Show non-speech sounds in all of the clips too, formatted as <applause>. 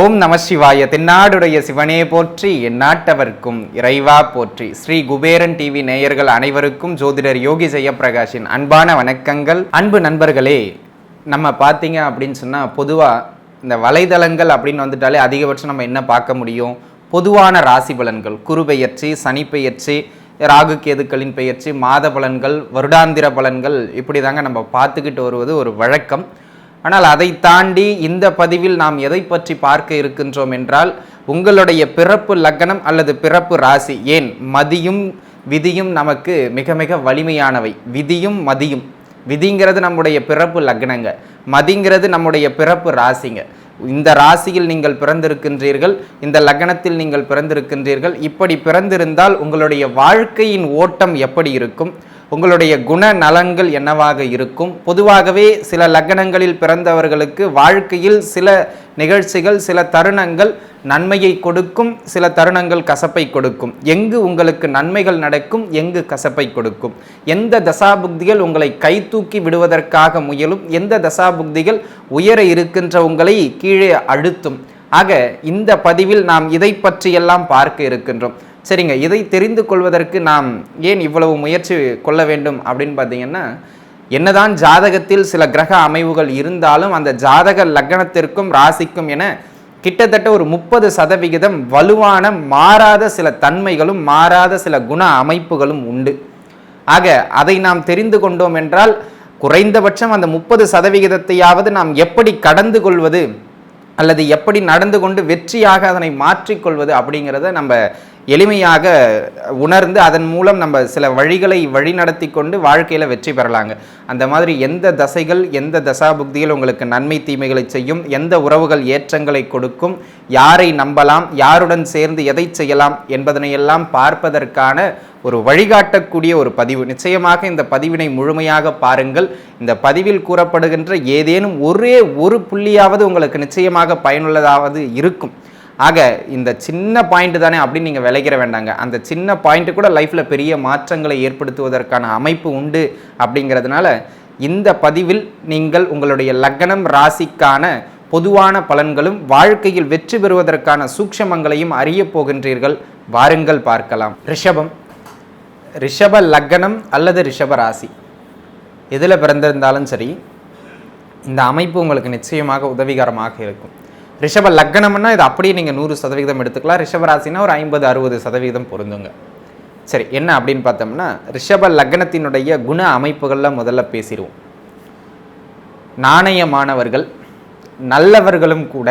ஓம் நம சிவாய. தென்னாடுடைய சிவனே போற்றி எந்நாட்டவர்க்கும் இறைவா போற்றி. ஸ்ரீ குபேரன் டிவி நேயர்கள் அனைவருக்கும் ஜோதிடர் யோகி ஜெயப்பிரகாஷின் அன்பான வணக்கங்கள். அன்பு நண்பர்களே நம்ம பார்த்தீங்க அப்படின்னு சொன்னால் பொதுவாக இந்த வலைதளங்கள் அப்படின்னு வந்துட்டாலே அதிகபட்சம் நம்ம என்ன பார்க்க முடியும்? பொதுவான ராசி பலன்கள். குரு பெயர்ச்சி சனி பெயர்ச்சி ராகு கேதுக்களின் பெயர்ச்சி மாத பலன்கள் வருடாந்திர பலன்கள் இப்படி தாங்க நம்ம பார்த்துக்கிட்டு வருவது ஒரு வழக்கம். ஆனால் அதை தாண்டி இந்த பதிவில் நாம் எதை பற்றி பார்க்க இருக்கின்றோம் என்றால் உங்களுடைய பிறப்பு லக்னம் அல்லது பிறப்பு ராசி ஏன்? மதியும் விதியும் நமக்கு மிக மிக வலிமையானவை. விதியும் மதியும். விதிங்கிறது நம்முடைய பிறப்பு லக்னங்க. மதிங்கிறது நம்முடைய பிறப்பு ராசிங்க. இந்த ராசியில் நீங்கள் பிறந்திருக்கின்றீர்கள் இந்த லக்னத்தில் நீங்கள் பிறந்திருக்கின்றீர்கள் இப்படி பிறந்திருந்தால் உங்களுடைய வாழ்க்கையின் ஓட்டம் எப்படி இருக்கும்? உங்களுடைய குண நலன்கள் என்னவாக இருக்கும்? பொதுவாகவே சில லக்னங்களில் பிறந்தவர்களுக்கு வாழ்க்கையில் சில நிகழ்ச்சிகள் சில தருணங்கள் நன்மையை கொடுக்கும் சில தருணங்கள் கசப்பை கொடுக்கும். எங்கு உங்களுக்கு நன்மைகள் நடக்கும் எங்கு கசப்பை கொடுக்கும். எந்த தசாபுக்திகள் உங்களை கை தூக்கி விடுவதற்காக முயலும் எந்த தசாபுக்திகள் உயர இருக்கின்ற உங்களை கீழே அழுத்தும். ஆக இந்த பதிவில் நாம் இதை பற்றியெல்லாம் பார்க்க இருக்கின்றோம். சரிங்க இதை தெரிந்து கொள்வதற்கு நாம் ஏன் இவ்வளவு முயற்சி கொள்ள வேண்டும் அப்படின்னு பார்த்தீங்கன்னா என்னதான் ஜாதகத்தில் சில கிரக அமைவுகள் இருந்தாலும் அந்த ஜாதக லக்னத்திற்கும் ராசிக்கும் என கிட்டத்தட்ட ஒரு முப்பது சதவிகிதம் வலுவான மாறாத சில தன்மைகளும் மாறாத சில குண அமைப்புகளும் உண்டு. ஆக அதை நாம் தெரிந்து கொண்டோம் என்றால் குறைந்தபட்சம் அந்த முப்பது சதவிகிதத்தையாவது நாம் எப்படி கடந்து கொள்வது அல்லது எப்படி நடந்து கொண்டு வெற்றியாக அதனை மாற்றிக்கொள்வது அப்படிங்கிறத நம்ம எளிமையாக உணர்ந்து அதன் மூலம் நம்ம சில வழிகளை வழிநடத்தி கொண்டு வாழ்க்கையில் வெற்றி பெறலாங்க. அந்த மாதிரி எந்த தசைகள் எந்த தசாபுக்திகள் உங்களுக்கு நன்மை தீமைகளை செய்யும் எந்த உறவுகள் ஏற்றங்களை கொடுக்கும் யாரை நம்பலாம் யாருடன் சேர்ந்து எதை செய்யலாம் என்பதனையெல்லாம் பார்ப்பதற்கான ஒரு வழிகாட்டக்கூடிய ஒரு பதிவு. நிச்சயமாக இந்த பதிவினை முழுமையாக பாருங்கள். இந்த பதிவில் கூறப்படுகின்ற ஏதேனும் ஒரே ஒரு புள்ளியாவது உங்களுக்கு நிச்சயமாக பயனுள்ளதாவது இருக்கும். ஆக இந்த சின்ன பாயிண்ட் தானே அப்படின்னு நீங்கள் விளைக்கிற வேண்டாங்க. அந்த சின்ன பாயிண்ட்டு கூட லைஃப்பில் பெரிய மாற்றங்களை ஏற்படுத்துவதற்கான அமைப்பு உண்டு அப்படிங்கிறதுனால இந்த பதிவில் நீங்கள் உங்களுடைய லக்னம் ராசிக்கான பொதுவான பலன்களும் வாழ்க்கையில் வெற்றி பெறுவதற்கான சூக்ஷமங்களையும் அறியப் போகின்றீர்கள். வாருங்கள் பார்க்கலாம். ரிஷபம். ரிஷப லக்னம் அல்லது ரிஷப ராசி. எதில் பிறந்திருந்தாலும் சரி இந்த அமைப்பு உங்களுக்கு நிச்சயமாக உதவிகரமாக இருக்கும். ரிஷப லக்னம்னா இது அப்படியே நீங்கள் நூறு சதவீதம் எடுத்துக்கலாம். ரிஷபராசினா ஒரு ஐம்பது அறுபது சதவீதம் பொருந்துங்க. சரி என்ன அப்படின்னு பார்த்தோம்னா ரிஷப லக்னத்தினுடைய குண அமைப்புகளில் முதல்ல பேசிடுவோம் நாணயமானவர்கள் நல்லவர்களும் கூட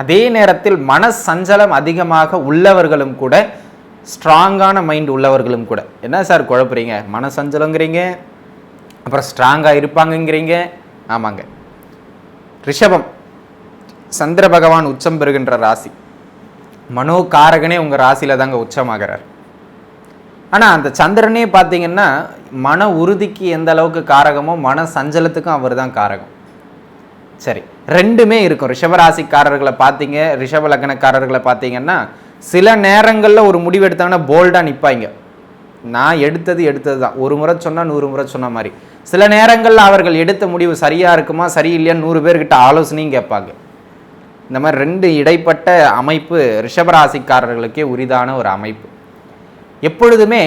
அதே நேரத்தில் மன சஞ்சலம் அதிகமாக உள்ளவர்களும் கூட ஸ்ட்ராங்கான மைண்ட் உள்ளவர்களும் கூட. என்ன சார் குழப்புறீங்க? மன சஞ்சலங்கிறீங்க அப்புறம் ஸ்ட்ராங்காக இருப்பாங்கங்கிறீங்க. ஆமாங்க. ரிஷபம் சந்திர பகவான் உச்சம் பெறுகின்ற ராசி. மனோ காரகனே உங்கள் ராசியில் தாங்க உச்சமாகிறார். ஆனால் அந்த சந்திரனே பார்த்தீங்கன்னா மன உறுதிக்கு எந்த அளவுக்கு காரகமோ மன சஞ்சலத்துக்கும் அவர் தான் காரகம். சரி ரெண்டுமே இருக்கும். ரிஷபராசிக்காரர்களை பார்த்தீங்க ரிஷப லக்னக்காரர்களை பார்த்தீங்கன்னா சில நேரங்களில் ஒரு முடிவு எடுத்தாங்கன்னா போல்டாக நிற்பாங்க நான் எடுத்தது எடுத்தது தான். ஒரு முறை சொன்னால் நூறு முறை சொன்ன மாதிரி. சில நேரங்களில் அவர்கள் எடுத்த முடிவு சரியாக இருக்குமா சரியில்லையான்னு நூறு பேர்கிட்ட ஆலோசனையும் கேட்பாங்க. இந்த மாதிரி ரெண்டு இடைப்பட்ட அமைப்பு ரிஷபராசிக்காரர்களுக்கே உரிதான ஒரு அமைப்பு. எப்பொழுதுமே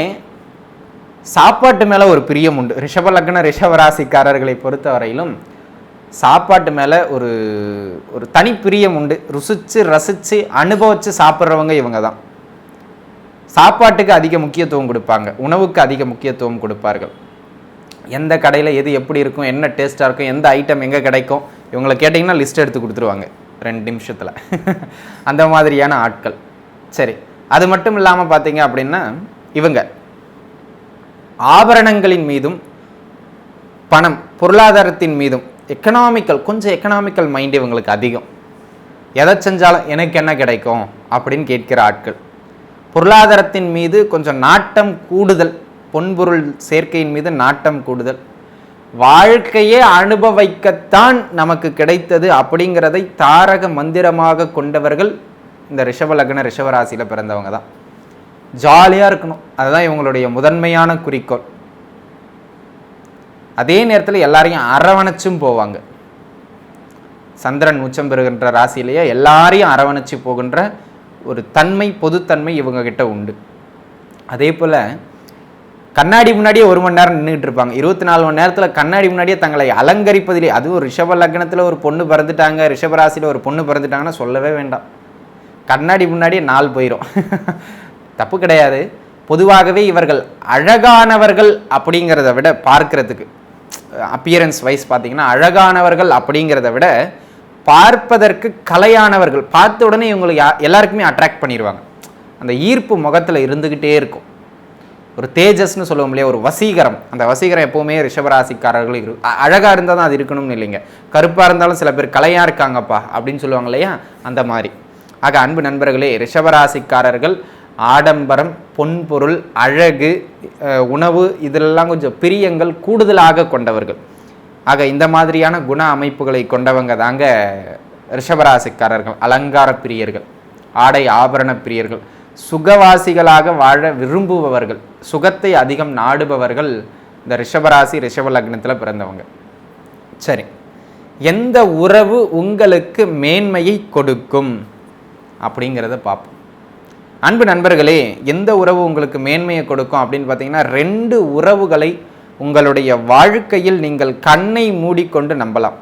சாப்பாட்டு மேலே ஒரு பிரியம் உண்டு. ரிஷப லக்ன ரிஷபராசிக்காரர்களை பொறுத்தவரையிலும் சாப்பாட்டு மேலே ஒரு ஒரு தனி பிரியம் உண்டு. ருசித்து ரசித்து அனுபவித்து சாப்பிட்றவங்க இவங்க தான். சாப்பாட்டுக்கு அதிக முக்கியத்துவம் கொடுப்பாங்க. உணவுக்கு அதிக முக்கியத்துவம் கொடுப்பார்கள். எந்த கடையில் எது எப்படி இருக்கும் என்ன டேஸ்ட்டாக இருக்கும் எந்த ஐட்டம் எங்கே கிடைக்கும் இவங்களை கேட்டிங்கன்னா லிஸ்ட் எடுத்து கொடுத்துருவாங்க. ரெண்டு நிமிஷத்தில். அந்த மாதிரியான ஆட்கள். சரி அது மட்டும் இல்லாமல் பார்த்தீங்க அப்படின்னா இவங்க. ஆபரணங்களின் மீதும் பணம் பொருளாதாரத்தின் மீதும் எக்கனாமிக்கல் கொஞ்சம் எக்கனாமிக்கல் மைண்ட் இவங்களுக்கு அதிகம். எதை செஞ்சாலும் எனக்கு என்ன கிடைக்கும் அப்படின்னு கேட்கிற ஆட்கள். பொருளாதாரத்தின் மீது கொஞ்சம் நாட்டம் கூடுதல் பொன்பொருள் சேர்க்கையின் மீது நாட்டம் கூடுதல். வாழ்க்கையே அனுபவிக்கத்தான் நமக்கு கிடைத்தது அப்படிங்கிறதை தாரக மந்திரமாக கொண்டவர்கள் இந்த ரிஷப லக்ன ரிஷபராசியில் பிறந்தவங்க தான். ஜாலியாக இருக்கணும். அதுதான் இவங்களுடைய முதன்மையான குறிக்கோள். அதே நேரத்தில் எல்லாரையும் அரவணைச்சும் போவாங்க. சந்திரன் உச்சம் பெறுகின்ற ராசியிலேயே எல்லாரையும் அரவணைச்சு போகின்ற ஒரு தன்மை பொதுத்தன்மை இவங்க கிட்ட உண்டு. அதே போல் கண்ணாடி முன்னாடியே ஒரு மணி நேரம் நின்றுட்டு இருப்பாங்க. இருபத்தி நாலு மணி நேரத்தில் கண்ணாடி முன்னாடியே தங்களை அலங்கரிப்பதிலே அதுவும் ரிஷப லக்னத்தில் ஒரு பொண்ணு பிறந்துட்டாங்க ரிஷபராசியில் ஒரு பொண்ணு பிறந்துட்டாங்கன்னா சொல்லவே வேண்டாம். கண்ணாடி முன்னாடியே நாள் போயிடும் <laughs> தப்பு கிடையாது. பொதுவாகவே இவர்கள் அழகானவர்கள் அப்படிங்கிறத விட பார்க்கறதுக்கு அப்பியரன்ஸ் வைஸ் பார்த்தீங்கன்னா அழகானவர்கள் அப்படிங்கிறத விட பார்ப்பதற்கு கலையானவர்கள் பார்த்த உடனே இவங்களுக்கு யா- எல்லாருக்குமே அட்ராக்ட் பண்ணிடுவாங்க அந்த ஈர்ப்பு முகத்தில் இருந்துக்கிட்டே இருக்கும். ஒரு தேஜஸ்னு சொல்லுவோம் இல்லையா ஒரு வசீகரம். அந்த வசீகரம் எப்போவுமே ரிஷபராசிக்காரர்கள் இரு அழகாக இருந்தால் தான் அது இருக்கணும்னு இல்லைங்க. கருப்பாக இருந்தாலும் சில பேர் கலையாக இருக்காங்கப்பா அப்படின்னு சொல்லுவாங்க இல்லையா அந்த மாதிரி. ஆக அன்பு நண்பர்களே ரிஷபராசிக்காரர்கள் ஆடம்பரம் பொன்பொருள் அழகு உணவு இதிலெல்லாம் கொஞ்சம் பிரியங்கள் கூடுதலாக கொண்டவர்கள். ஆக இந்த மாதிரியான குண அமைப்புகளை கொண்டவங்க தாங்க ரிஷபராசிக்காரர்கள் அலங்கார பிரியர்கள் ஆடை ஆபரண பிரியர்கள். சுகவாசிகளாக வாழ விரும்புபவர்கள் சுகத்தை அதிகம் நாடுபவர்கள் இந்த ரிஷபராசி ரிஷப லக்னத்தில் பிறந்தவங்க. சரி. எந்த உறவு உங்களுக்கு மேன்மையை கொடுக்கும்? அப்படிங்கிறத பார்ப்போம் அன்பு நண்பர்களே எந்த உறவு உங்களுக்கு மேன்மையை கொடுக்கும் அப்படின்னு பார்த்தீங்கன்னா ரெண்டு உறவுகளை உங்களுடைய வாழ்க்கையில் நீங்கள் கண்ணை மூடிக்கொண்டு நம்பலாம்.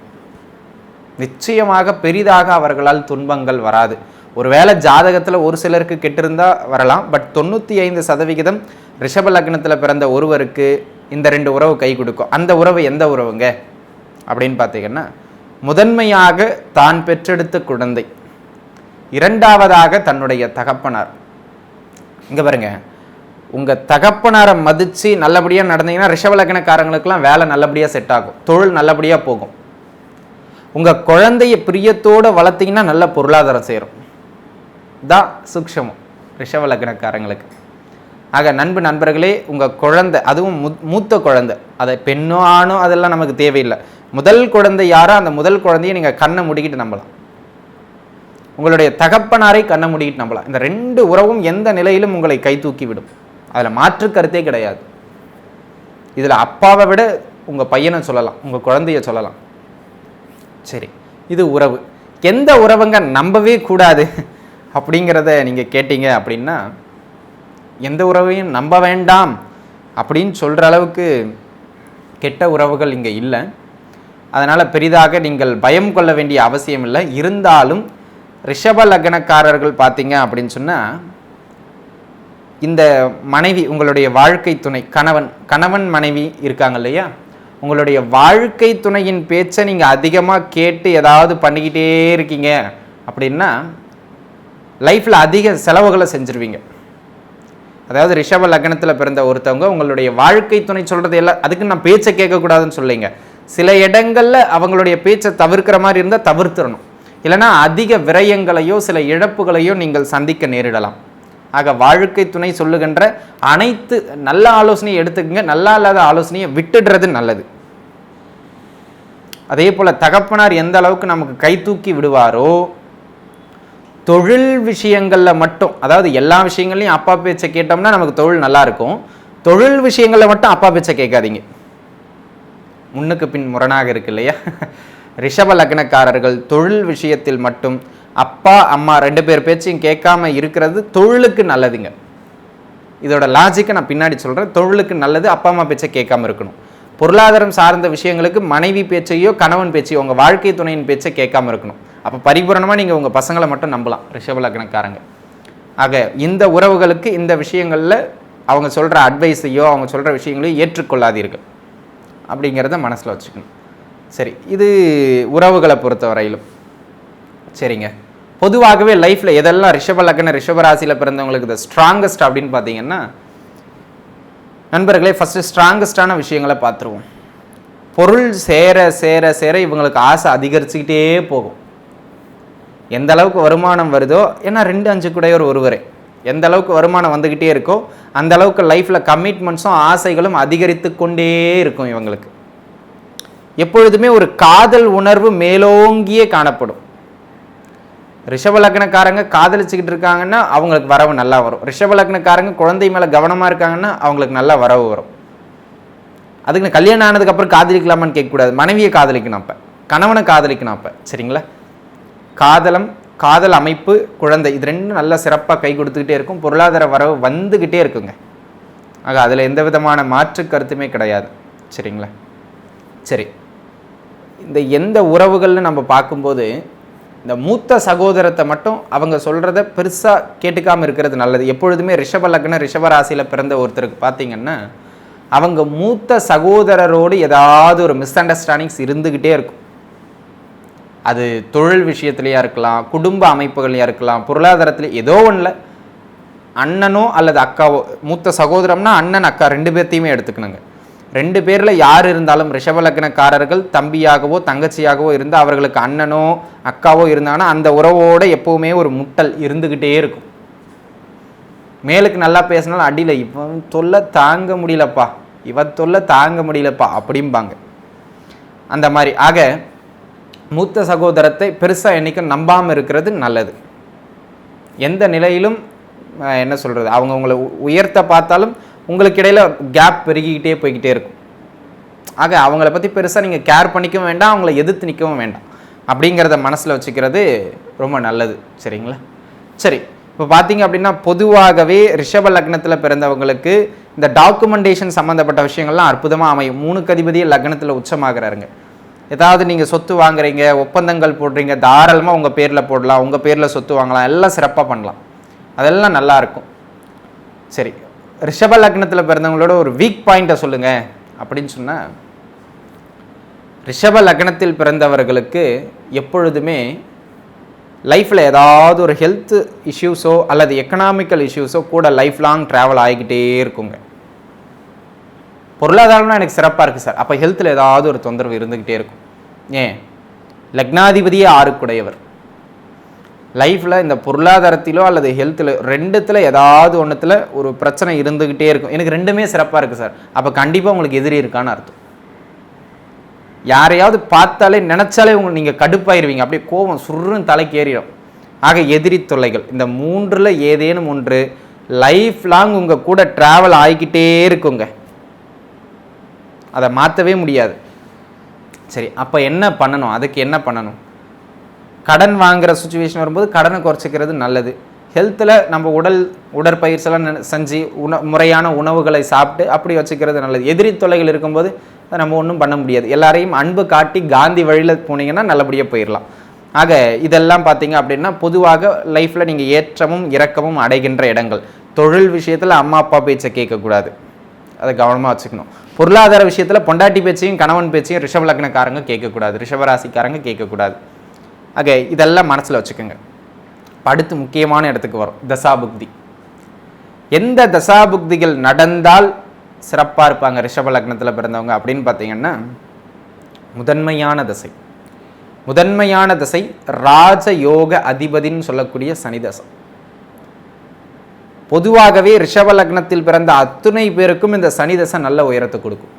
நிச்சயமாக பெரிதாக அவர்களால் துன்பங்கள் வராது. ஒருவேளை ஜாதகத்தில் ஒரு சிலருக்கு கெட்டிருந்தால் வரலாம் பட் தொண்ணூற்றி ஐந்து சதவிகிதம் ரிஷப லக்னத்தில் பிறந்த ஒருவருக்கு இந்த ரெண்டு உறவு கை கொடுக்கும். அந்த உறவு எந்த உறவுங்க? அப்படின்னு பார்த்தீங்கன்னா முதன்மையாக தான் பெற்றெடுத்த குழந்தை இரண்டாவதாக தன்னுடைய தகப்பனார். இங்கே பாருங்க உங்கள் தகப்பனாரை மதித்து நல்லபடியாக நடந்தீங்கன்னா ரிஷபலக்கணக்காரங்களுக்கெல்லாம் வேலை நல்லபடியாக செட் ஆகும் தொழில் நல்லபடியாக போகும். உங்கள் குழந்தைய பிரியத்தோடு வளர்த்தீங்கன்னா நல்ல பொருளாதாரம் சேரும். தான் சூக்ஷமம் ரிஷபலக்கணக்காரங்களுக்கு ஆக நண்பு நண்பர்களே உங்கள் குழந்தை அதுவும் மு மூத்த குழந்தை அதை பெண்ணோ ஆணோ அதெல்லாம் நமக்கு தேவையில்லை. முதல் குழந்தை யாரோ அந்த முதல் குழந்தையை நீங்கள் கண்ணை மூடிக்கிட்டு நம்பலாம். உங்களுடைய தகப்பனாரை கண்ணை முடிக்கிட்டு நம்பலாம். இந்த ரெண்டு உறவும் எந்த நிலையிலும் உங்களை கை தூக்கி விடும். அதில் மாற்று கருத்தே கிடையாது. இதில் அப்பாவை விட உங்கள் பையனை சொல்லலாம் உங்கள் குழந்தைய சொல்லலாம். சரி இது உறவு. எந்த உறவுங்க நம்பவே கூடாது. அப்படிங்கிறத நீங்கள் கேட்டீங்க அப்படின்னா எந்த உறவையும் நம்ப வேண்டாம் அப்படின்னு சொல்கிற அளவுக்கு கெட்ட உறவுகள் இங்கே இல்லை. அதனால் பெரிதாக நீங்கள் பயம் கொள்ள வேண்டிய அவசியம் இல்லை. இருந்தாலும் ரிஷப லக்னக்காரர்கள் பார்த்தீங்க அப்படின்னு சொன்னால் இந்த மனைவி உங்களுடைய வாழ்க்கை துணை கணவன் கணவன் மனைவி இருக்காங்க இல்லையா? உங்களுடைய வாழ்க்கை துணையின் பேச்சை நீங்கள் அதிகமாக கேட்டு ஏதாவது பண்ணிக்கிட்டே இருக்கீங்க அப்படின்னா லைஃப்பில் அதிக செலவுகளை செஞ்சுருவீங்க. அதாவது ரிஷப லக்னத்தில் பிறந்த ஒருத்தவங்க உங்களுடைய வாழ்க்கை துணை சொல்கிறது எல்லாம் அதுக்கு நான் பேச்சை கேட்கக்கூடாதுன்னு சொல்லிங்க. சில இடங்களில் அவங்களுடைய பேச்சை தவிர்க்கிற மாதிரி இருந்தால் தவிர்த்துறணும் இல்லைன்னா அதிக விரயங்களையோ சில இழப்புகளையோ நீங்கள் சந்திக்க நேரிடலாம். ஆக வாழ்க்கை துணை சொல்லுகின்ற அனைத்து நல்ல ஆலோசனையை எடுத்துக்கங்க நல்லா இல்லாத ஆலோசனையை விட்டுடுறது நல்லது. அதே போல் தகப்பனார் எந்த அளவுக்கு நமக்கு கை தூக்கி விடுவாரோ தொழில் விஷயங்களில் மட்டும் அதாவது எல்லா விஷயங்கள்லையும் அப்பா பேச்சை கேட்டோம்னா நமக்கு தொழில் நல்லா இருக்கும். தொழில் விஷயங்களில் மட்டும் அப்பா பேச்சை கேட்காதீங்க. முன்னுக்கு பின் முரணாக இருக்கு இல்லையா? ரிஷப லக்னக்காரர்கள் தொழில் விஷயத்தில் மட்டும் அப்பா அம்மா ரெண்டு பேர் பேச்சையும் கேட்காம இருக்கிறது தொழிலுக்கு நல்லதுங்க. இதோட லாஜிக்கை நான் பின்னாடி சொல்கிறேன் தொழிலுக்கு நல்லது அப்பா அம்மா பேச்சை கேட்காம இருக்கணும். பொருளாதாரம் சார்ந்த விஷயங்களுக்கு மனைவி பேச்சையோ கணவன் பேச்சையோ உங்கள் வாழ்க்கை துணையின் பேச்சை கேட்காம இருக்கணும். அப்போ பரிபூரணமாக நீங்கள் உங்கள் பசங்களை மட்டும் நம்பலாம் ரிஷப லக்னக்காரங்க. ஆக இந்த உறவுகளுக்கு இந்த விஷயங்களில் அவங்க சொல்கிற அட்வைஸையோ அவங்க சொல்கிற விஷயங்களையோ ஏற்றுக்கொள்ளாதீர்கள். அப்படிங்கிறத மனசில் வச்சுக்கணும். சரி இது உறவுகளை பொறுத்த வரையிலும் சரிங்க. பொதுவாகவே லைஃப்பில் எதெல்லாம் ரிஷப லக்ன ரிஷப ராசியில் பிறந்தவங்களுக்கு இது ஸ்ட்ராங்கஸ்ட் அப்படின்னு பார்த்தீங்கன்னா நண்பர்களே ஃபஸ்ட்டு ஸ்ட்ராங்கஸ்டான விஷயங்களை பார்த்துருவோம். பொருள் சேர சேர சேர இவங்களுக்கு ஆசை அதிகரிச்சுக்கிட்டே போகும். எந்த அளவுக்கு வருமானம் வருதோ ஏன்னா ரெண்டு அஞ்சு கூடையோர் ஒருவரே. எந்த அளவுக்கு வருமானம் வந்துக்கிட்டே இருக்கோ அந்த அளவுக்கு லைஃப்பில் கமிட்மெண்ட்ஸும் ஆசைகளும் அதிகரித்து கொண்டே இருக்கும் இவங்களுக்கு. எப்பொழுதுமே ஒரு காதல் உணர்வு மேலோங்கியே காணப்படும். ரிஷப லக்னக்காரங்க காதலிச்சுக்கிட்டு இருக்காங்கன்னா அவங்களுக்கு வரவு நல்லா வரும். ரிஷப லக்னக்காரங்க குழந்தை மேலே கவனமாக இருக்காங்கன்னா அவங்களுக்கு நல்ல வரவு வரும். அதுக்கு கல்யாணம் ஆனதுக்கப்புறம் காதலிக்கலாமான்னு கேட்கக்கூடாது. மனைவியை காதலிக்கணும் அப்போ. கணவனை காதலிக்கணும் அப்போ. சரிங்களா? காதலம் காதல் அமைப்பு குழந்தை இது ரெண்டும் நல்லா சிறப்பாக கை கொடுத்துக்கிட்டே இருக்கும். பொருளாதார வரவு வந்துக்கிட்டே இருக்குங்க. ஆக அதில் எந்த விதமான மாற்று கருத்துமே கிடையாது. சரிங்களா? சரி. இந்த எந்த உறவுகள்னு நம்ம பார்க்கும்போது இந்த மூத்த சகோதரத்தை மட்டும் அவங்க சொல்கிறத பெருசாக கேட்டுக்காமல் இருக்கிறது நல்லது. எப்பொழுதுமே ரிஷப லக்ன ரிஷபராசியில் பிறந்த ஒருத்தருக்கு பார்த்தீங்கன்னா அவங்க மூத்த சகோதரரோடு ஏதாவது ஒரு மிஸ் அண்டர்ஸ்டாண்டிங்ஸ் இருந்துக்கிட்டே இருக்கும். அது தொழில் விஷயத்துலையாக இருக்கலாம் குடும்ப அமைப்புகளையாக இருக்கலாம் பொருளாதாரத்தில் ஏதோ ஒன்றில் அண்ணனோ அல்லது அக்காவோ மூத்த சகோதரம்னா அண்ணன் அக்கா ரெண்டு பேர்த்தையுமே எடுத்துக்கணுங்க. ரெண்டு பேரில் யார் இருந்தாலும் ரிஷபலக்னக்காரர்கள் தம்பியாகவோ தங்கச்சியாகவோ இருந்து அவர்களுக்கு அண்ணனோ அக்காவோ இருந்தாங்கன்னா அந்த உறவோட எப்போவுமே ஒரு முட்டல் இருந்துக்கிட்டே இருக்கும். மேலுக்கு நல்லா பேசினாலும் அடியில் இவன் தொல்லை தாங்க முடியலப்பா இவன் தொல்லை தாங்க முடியலப்பா அப்படிம்பாங்க. அந்த மாதிரி. ஆக மூத்த சகோதரத்தை பெருசாக என்றைக்கும் நம்பாமல் இருக்கிறது நல்லது. எந்த நிலையிலும் என்ன சொல்கிறது அவங்க உங்களை உயர்த்த பார்த்தாலும் உங்களுக்கு இடையில் கேப் பெருகிக்கிட்டே போய்கிட்டே இருக்கும். ஆக அவங்கள பற்றி பெருசாக நீங்கள் கேர் பண்ணிக்கவும் வேண்டாம் அவங்கள எதிர்த்து நிற்கவும் வேண்டாம். அப்படிங்கிறத மனசில் வச்சுக்கிறது ரொம்ப நல்லது. சரிங்களா? சரி இப்போ பார்த்தீங்க அப்படின்னா பொதுவாகவே ரிஷப லக்னத்தில் பிறந்தவங்களுக்கு இந்த டாக்குமெண்டேஷன் சம்மந்தப்பட்ட விஷயங்கள்லாம் அற்புதமாக அமையும். மூணுக்கு அதிபதியே லக்னத்தில் உச்சமாகிறாருங்க. ஏதாவது நீங்கள் சொத்து வாங்குறீங்க ஒப்பந்தங்கள் போடுறீங்க தாராளமாக உங்கள் பேரில் போடலாம் உங்கள் பேரில் சொத்து வாங்கலாம் எல்லாம் சிறப்பாக பண்ணலாம். அதெல்லாம் நல்லா இருக்கும். சரி ரிஷப லக்னத்தில் பிறந்தவங்களோட ஒரு வீக் பாயிண்ட்டை சொல்லுங்க. அப்படின்னு சொன்னால் ரிஷப லக்னத்தில் பிறந்தவர்களுக்கு எப்பொழுதுமே லைஃப்பில் ஏதாவது ஒரு ஹெல்த் இஷ்யூஸோ அல்லது எக்கனாமிக்கல் இஷ்யூஸோ கூட லைஃப் லாங் ட்ராவல் ஆகிக்கிட்டே இருக்குங்க. பொருளாதாரம்னா எனக்கு சிறப்பாக இருக்குது சார். அப்போ ஹெல்த்தில் ஏதாவது ஒரு தொந்தரவு இருந்துக்கிட்டே இருக்கும். ஏன் லக்னாதிபதியே ஆறுக்குடையவர். லைஃப்பில் இந்த பொருளாதாரத்திலோ அல்லது ஹெல்த்தில் ரெண்டுத்தில் ஏதாவது ஒன்றுத்தில் ஒரு பிரச்சனை இருந்துக்கிட்டே இருக்கும். எனக்கு ரெண்டுமே சிறப்பாக இருக்குது சார். அப்போ கண்டிப்பாக உங்களுக்கு எதிரி இருக்கான்னு அர்த்தம். யாரையாவது பார்த்தாலே நினச்சாலே உங்களுக்கு நீங்கள் கடுப்பாயிருவீங்க. அப்படியே கோபம் சுருன்னு தலைக்கு ஏறிடும். ஆக எதிரி தொல்லைகள். இந்த மூன்றில் ஏதேனும் ஒன்று லைஃப் லாங் உங்கள் கூட ட்ராவல் ஆகிக்கிட்டே இருக்குங்க. அதை மாற்றவே முடியாது. சரி அப்போ என்ன பண்ணணும்? அதுக்கு என்ன பண்ணணும்? கடன் வாங்குகிற சுச்சுவேஷன் வரும்போது கடனை குறைச்சிக்கிறது நல்லது. ஹெல்த்தில் நம்ம உடல் உடற்பயிற்சியெல்லாம் செஞ்சு உண முறையான உணவுகளை சாப்பிட்டு அப்படி வச்சுக்கிறது நல்லது. எதிரி தொலைகள் இருக்கும்போது அதை நம்ம ஒன்றும் பண்ண முடியாது. எல்லாரையும் அன்பு காட்டி காந்தி வழியில் போனீங்கன்னா நல்லபடியாக போயிடலாம் ஆக இதெல்லாம் பார்த்தீங்க அப்படின்னா பொதுவாக லைஃப்பில் நீங்கள் ஏற்றமும் இறக்கமும் அடைகின்ற இடங்கள். தொழில் விஷயத்தில் அம்மா அப்பா பேச்சை கேட்கக்கூடாது. அதை கவனமாக வச்சுக்கணும். பொருளாதார விஷயத்தில் பொண்டாட்டி பேச்சையும் கணவன் பேச்சையும் ரிஷப லக்னக்காரங்க கேட்கக்கூடாது. ரிஷபராசிக்காரங்க கேட்கக்கூடாது. ஓகே இதெல்லாம் மனசில் வச்சுக்கோங்க. படுத்து அடுத்து முக்கியமான இடத்துக்கு வரும். தசாபுக்தி. எந்த தசாபுக்திகள் நடந்தால் சிறப்பாக இருப்பாங்க ரிஷப லக்னத்தில் பிறந்தவங்க அப்படின்னு பார்த்தீங்கன்னா முதன்மையான தசை. முதன்மையான தசை ராஜயோக அதிபதின்னு சொல்லக்கூடிய சனி தசை. பொதுவாகவே ரிஷப லக்னத்தில் பிறந்த அத்துணை பேருக்கும் இந்த சனி தசை நல்ல உயரத்தை கொடுக்கும்.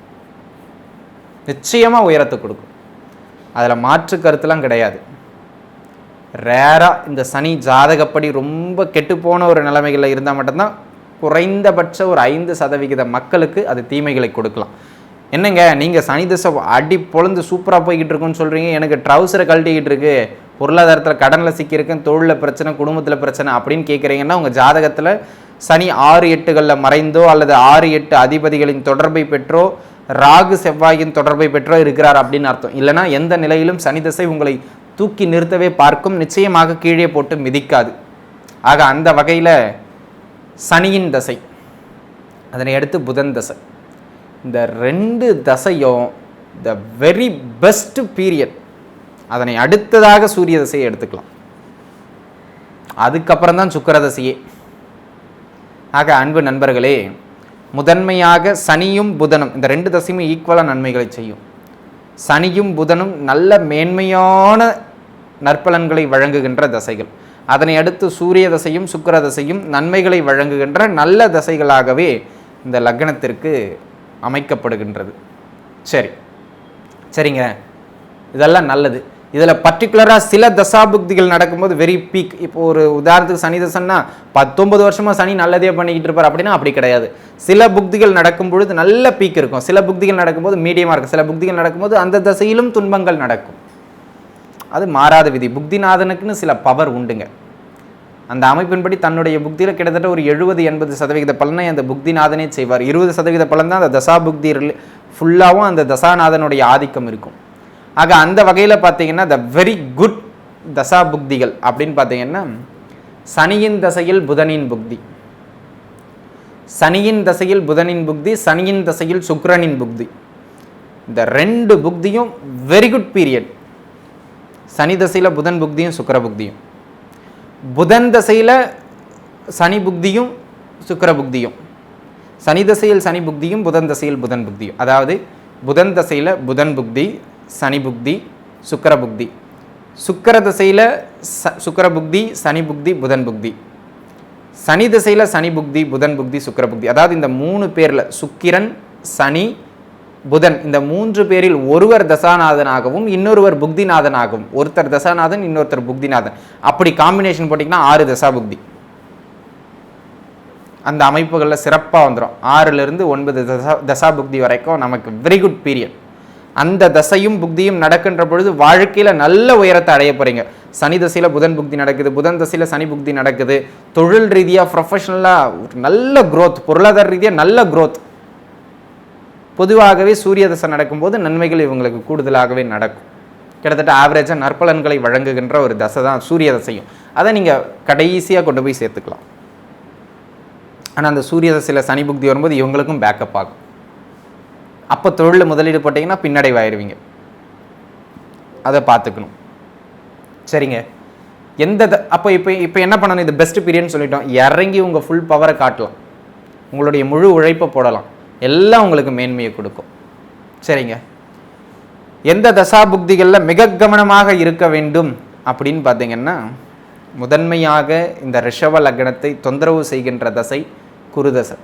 நிச்சயமாக உயரத்தை கொடுக்கும். அதில் மாற்று கருத்துலாம் கிடையாது. ரேராக இந்த சனி ஜாதகப்படி ரொம்ப கெட்டுப்போன ஒரு நிலைமைகளில் இருந்தால் மட்டும்தான் குறைந்தபட்ச ஒரு ஐந்து சதவிகித மக்களுக்கு அது தீமைகளை கொடுக்கலாம். என்னங்க நீங்கள் சனி தசை அடி பொழுந்து சூப்பராக போய்கிட்டு இருக்குன்னு சொல்கிறீங்க எனக்கு ட்ரௌசரை கழட்டிக்கிட்டு இருக்கு பொருளாதாரத்தில் கடனில் சிக்கியிருக்கேன் தொழிலில் பிரச்சனை குடும்பத்தில் பிரச்சனை அப்படின்னு கேட்குறீங்கன்னா உங்கள் ஜாதகத்தில் சனி ஆறு எட்டுகளில் மறைந்தோ அல்லது ஆறு எட்டு அதிபதிகளின் தொடர்பை பெற்றோ ராகு செவ்வாயின் தொடர்பை பெற்றோ இருக்கிறார் அப்படின்னு அர்த்தம். இல்லைனா எந்த நிலையிலும் சனி தசை உங்களை தூக்கி நிறுத்தவே பார்க்கும் நிச்சயமாக கீழே போட்டு மிதிக்காது. ஆக அந்த வகையில் சனியின் தசை அதனை அடுத்து புதன் தசை. இந்த ரெண்டு தசையும் த வெரி பெஸ்ட் பீரியட் அதனை அடுத்ததாக சூரிய தசையை எடுத்துக்கலாம். அதுக்கப்புறம் தான் சுக்கர தசையே. ஆக அன்பு நண்பர்களே முதன்மையாக சனியும் புதனும் இந்த ரெண்டு தசையுமே ஈக்குவலாக நன்மைகளை செய்யும். சனியும் புதனும் நல்ல மேன்மையான நற்பலன்களை வழங்குகின்ற தசைகள். அதனை அடுத்து சூரிய தசையும் சுக்கர தசையும் நன்மைகளை வழங்குகின்ற நல்ல தசைகளாகவே இந்த லக்னத்திற்கு அமைக்கப்படுகின்றது. சரி. சரிங்க. இதெல்லாம் நல்லது. இதில் பர்டிகுலராக சில தசாபுக்திகள் நடக்கும்போது வெரி பீக் இப்போ ஒரு உதாரணத்துக்கு சனி தசன்னா பத்தொன்பது வருஷமாக சனி நல்லதே பண்ணிக்கிட்டு இருப்பார் அப்படின்னா அப்படி கிடையாது. சில புக்திகள் நடக்கும் பொழுது நல்ல பீக் இருக்கும். சில புக்திகள் நடக்கும்போது மீடியமாக இருக்கும். சில புக்திகள் நடக்கும்போது அந்த தசையிலும் துன்பங்கள் நடக்கும். அது மாறாத விதி. புக்திநாதனுக்குன்னு சில பவர் உண்டுங்க. அந்த அமைப்பின்படி தன்னுடைய புக்தியில் கிட்டத்தட்ட ஒரு எழுபது எண்பது சதவிகித பலனை அந்த புக்திநாதனே செய்வார். இருபது சதவீத பலன் தான் அந்த தசா புக்தி ஃபுல்லாகவும் அந்த தசாநாதனுடைய ஆதிக்கம் இருக்கும். ஆக அந்த வகையில் பார்த்தீங்கன்னா த வெரி குட் தசா புக்திகள் அப்படின்னு பார்த்தீங்கன்னா சனியின் தசையில் புதனின் புக்தி. சனியின் தசையில் புதனின் புக்தி சனியின் தசையில் சுக்கரனின் புக்தி. இந்த ரெண்டு புக்தியும் வெரி குட் பீரியட் சனி தசையில் புதன் புக்தியும் சுக்கர புக்தியும். புதன் தசையில் சனி புக்தியும் சுக்கர புக்தியும். சனி தசையில் சனி புக்தியும் புதன் தசையில் புதன் புக்தியும். அதாவது புதன் தசையில் புதன் புக்தி சனி புக்தி சுக்கர புக்தி சுக்கர திசையில் ச சுக்கிர புக்தி சனி புக்தி புதன் புக்தி சனி திசையில் சனி புக்தி புதன் புக்தி சுக்கிர புக்தி அதாவது இந்த மூணு பேரில் சுக்கிரன் சனி புதன். இந்த மூன்று பேரில் ஒருவர் தசாநாதனாகவும் இன்னொருவர் புக்திநாதனாகவும். ஒருத்தர் தசாநாதன் இன்னொருத்தர் புக்திநாதன். அப்படி காம்பினேஷன் போட்டிங்கன்னா ஆறு தசா புக்தி அந்த அமைப்புகளில் சிறப்பாக வந்துடும் ஆறுலேருந்து ஒன்பது தசா தசா புக்தி வரைக்கும் நமக்கு வெரி குட் பீரியட் அந்த தசையும் புக்தியும் நடக்கின்ற பொழுது வாழ்க்கையில் நல்ல உயரத்தை அடைய போகிறீங்க சனி தசையில் புதன் புக்தி நடக்குது புதன் தசையில் சனி புக்தி நடக்குது. தொழில் ரீதியாக ப்ரொஃபஷனலாக ஒரு நல்ல குரோத் பொருளாதார ரீதியாக நல்ல குரோத் பொதுவாகவே சூரிய தசை நடக்கும்போது நன்மைகள் இவங்களுக்கு கூடுதலாகவே நடக்கும். கிட்டத்தட்ட ஆவரேஜாக நற்பலன்களை வழங்குகின்ற ஒரு தசை தான் சூரிய தசையும். அதை நீங்கள் கடைசியாக கொண்டு போய் சேர்த்துக்கலாம். ஆனால் அந்த சூரிய தசையில் சனி புக்தி வரும்போது இவங்களுக்கும் பேக்கப் ஆகும். அப்போ தொழிலில் முதலீடு போட்டிங்கன்னா பின்னடைவாயிருவீங்க அதை பார்த்துக்கணும் சரிங்க. எந்த த- அப்போ இப்போ இப்போ என்ன பண்ணணும்? இது பெஸ்ட் பீரியட்னு சொல்லிட்டோம். இறங்கி உங்கள் ஃபுல் பவரை காட்டலாம். உங்களுடைய முழு உழைப்பை போடலாம். எல்லாம் உங்களுக்கு மேன்மையை கொடுக்கும். சரிங்க. எந்த தசா புக்திகளில் மிக கவனமாக இருக்க வேண்டும் அப்படின்னு பார்த்தீங்கன்னா முதன்மையாக இந்த ரிஷவ லக்னத்தை தொந்தரவு செய்கின்ற தசை குருதசை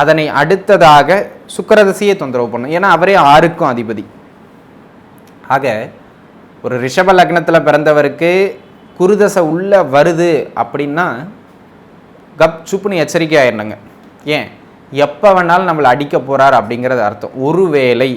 அதனை அடுத்ததாக சுக்கரதசியை தொந்தரவு பண்ணும் ஏன்னா அவரே ஆறுக்கும் அதிபதி. ஆக ஒரு ரிஷப லக்னத்தில் பிறந்தவருக்கு குருதசை உள்ள வருது அப்படின்னா கப் சுப்புன்னு எச்சரிக்கை ஆயிடணுங்க ஏன்? எப்போ வேணாலும் நம்மளை அடிக்க போகிறார் அப்படிங்கிறது அர்த்தம். ஒருவேளை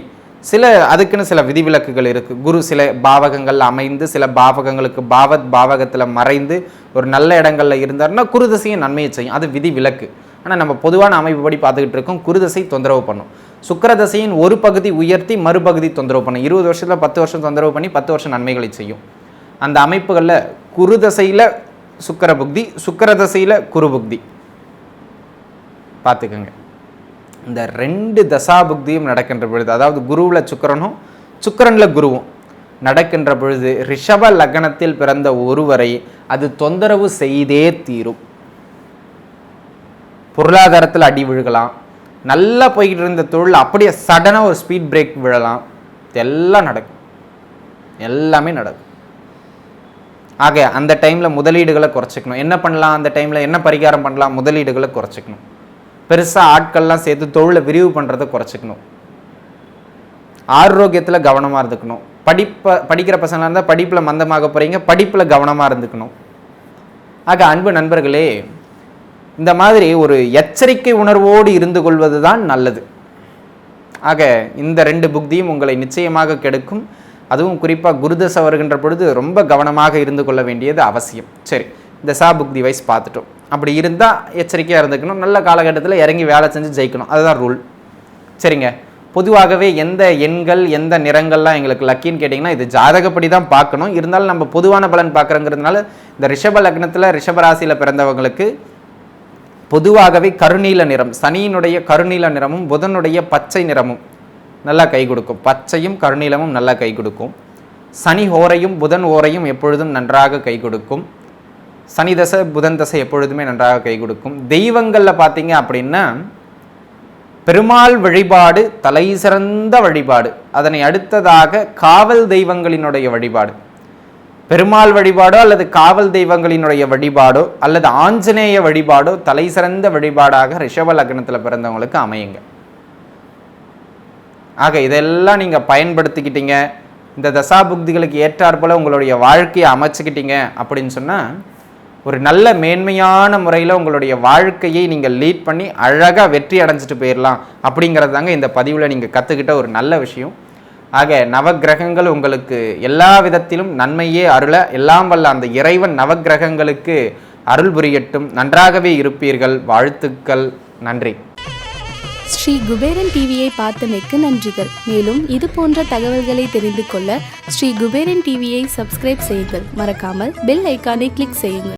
சில அதுக்குன்னு சில விதிவிலக்குகள் இருக்குது குரு சில பாவகங்கள் அமைந்து சில பாவகங்களுக்கு பாவத் பாவகத்தில் மறைந்து ஒரு நல்ல இடங்களில் இருந்தார்னா குருதசையும் நன்மையை செய்யும். அது விதி விலக்கு ஆனால் நம்ம பொதுவான அமைப்புப்படி பார்த்துக்கிட்டு இருக்கோம் குருதசை தொந்தரவு பண்ணும். சுக்கிரதசையின் ஒரு பகுதி உயர்த்தி மறுபகுதி தொந்தரவு பண்ணும். இருபது வருஷத்தில் பத்து வருஷம் தொந்தரவு பண்ணி பத்து வருஷம் நன்மைகளை செய்யும். அந்த அமைப்புகளில் குருதசையில் சுக்கிர புக்தி சுக்கிரதசையில் குரு புக்தி. பார்த்துக்கோங்க. இந்த ரெண்டு தசா புக்தியும் நடக்கின்ற பொழுது அதாவது குருவில் சுக்கிரனும் சுக்கரனில் குருவும் நடக்கின்ற பொழுது ரிஷப லக்னத்தில் பிறந்த ஒருவரை அது தொந்தரவு செய்தே தீரும். பொருளாதாரத்தில் அடி விழுகலாம். நல்லா போய்கிட்டு இருந்த தொழில் அப்படியே சடனாக ஒரு ஸ்பீட் பிரேக் விழலாம். இதெல்லாம் நடக்கும். எல்லாமே நடக்கும். ஆக அந்த டைமில் முதலீடுகளை குறைச்சிக்கணும். என்ன பண்ணலாம்? அந்த டைமில் என்ன பரிகாரம் பண்ணலாம்? முதலீடுகளை குறைச்சிக்கணும். பெருசாக ஆட்கள்லாம் சேர்த்து தொழிலை விரிவு பண்ணுறதை குறைச்சிக்கணும். ஆரோக்கியத்தில் கவனமாக இருந்துக்கணும். படிப்பை படிக்கிற பசங்களாக இருந்தால் படிப்பில் மந்தமாக போகிறீங்க படிப்பில் கவனமாக இருந்துக்கணும். ஆக அன்பு நண்பர்களே இந்த மாதிரி ஒரு எச்சரிக்கை உணர்வோடு இருந்து கொள்வது தான் நல்லது. ஆக இந்த ரெண்டு புக்தியும் உங்களை நிச்சயமாக கெடுக்கும். அதுவும் குறிப்பாக குருதசை வருகின்ற பொழுது ரொம்ப கவனமாக இருந்து கொள்ள வேண்டியது அவசியம். சரி இந்த சா புக்தி வைஸ் பார்த்துட்டோம். அப்படி இருந்தால் எச்சரிக்கையாக இருந்துக்கணும். நல்ல காலகட்டத்தில் இறங்கி வேலை செஞ்சு ஜெயிக்கணும். அதுதான் ரூல் சரிங்க. பொதுவாகவே எந்த எண்கள் எந்த நிறங்கள்லாம் எங்களுக்கு லக்கின்னு கேட்டிங்கன்னா இது ஜாதகப்படி தான் பார்க்கணும். இருந்தாலும் நம்ம பொதுவான பலன் பார்க்குறங்கிறதுனால இந்த ரிஷப லக்னத்தில் ரிஷபராசியில் பிறந்தவங்களுக்கு பொதுவாகவே கருநீல நிறம் சனியினுடைய கருநீல நிறமும் புதனுடைய பச்சை நிறமும் நல்லா கை கொடுக்கும். பச்சையும் கருநீலமும் நல்லா கை கொடுக்கும். சனி ஓரையும் புதன் ஓரையும் எப்பொழுதும் நன்றாக கை கொடுக்கும். சனி தசை புதன் தசை எப்பொழுதுமே நன்றாக கை கொடுக்கும். தெய்வங்களில் பார்த்தீங்க அப்படின்னா பெருமாள் வழிபாடு தலை சிறந்த வழிபாடு அதனை அடுத்ததாக காவல் தெய்வங்களினுடைய வழிபாடு. பெருமாள் வழிபாடோ அல்லது காவல் தெய்வங்களினுடைய வழிபாடோ அல்லது ஆஞ்சநேய வழிபாடோ தலை சிறந்த வழிபாடாக ரிஷப லக்னத்தில் பிறந்தவங்களுக்கு அமையுங்க. ஆக இதெல்லாம் நீங்கள் பயன்படுத்திக்கிட்டீங்க. இந்த தசாபுக்திகளுக்கு ஏற்றாற்போல் உங்களுடைய வாழ்க்கையை அமைச்சுக்கிட்டீங்க அப்படின்னு சொன்னால் ஒரு நல்ல மேன்மையான முறையில் உங்களுடைய வாழ்க்கையை நீங்கள் லீட் பண்ணி அழகாக வெற்றி அடைஞ்சிட்டு போயிடலாம் அப்படிங்கிறது தாங்க இந்த பதிவில் நீங்கள் கற்றுக்கிட்ட ஒரு நல்ல விஷயம். ஆக நவக்கிரகங்கள் உங்களுக்கு எல்லா விதத்திலும் நன்மையே அருள எல்லாம் வல்ல அந்த இறைவன் நவக்கிரகங்களுக்கு அருள் புரியட்டும். நன்றாகவே இருப்பீர்கள். வாழ்த்துக்கள். நன்றி. ஸ்ரீ குபேரன் டிவியை பார்த்தமைக்கு நன்றிகள். மேலும் இது போன்ற தகவல்களை தெரிந்து கொள்ள ஸ்ரீ குபேரன் டிவியை சப்ஸ்கிரைப் செய்யுங்கள். மறக்காமல் பெல் ஐக்கானை கிளிக் செய்யுங்கள்.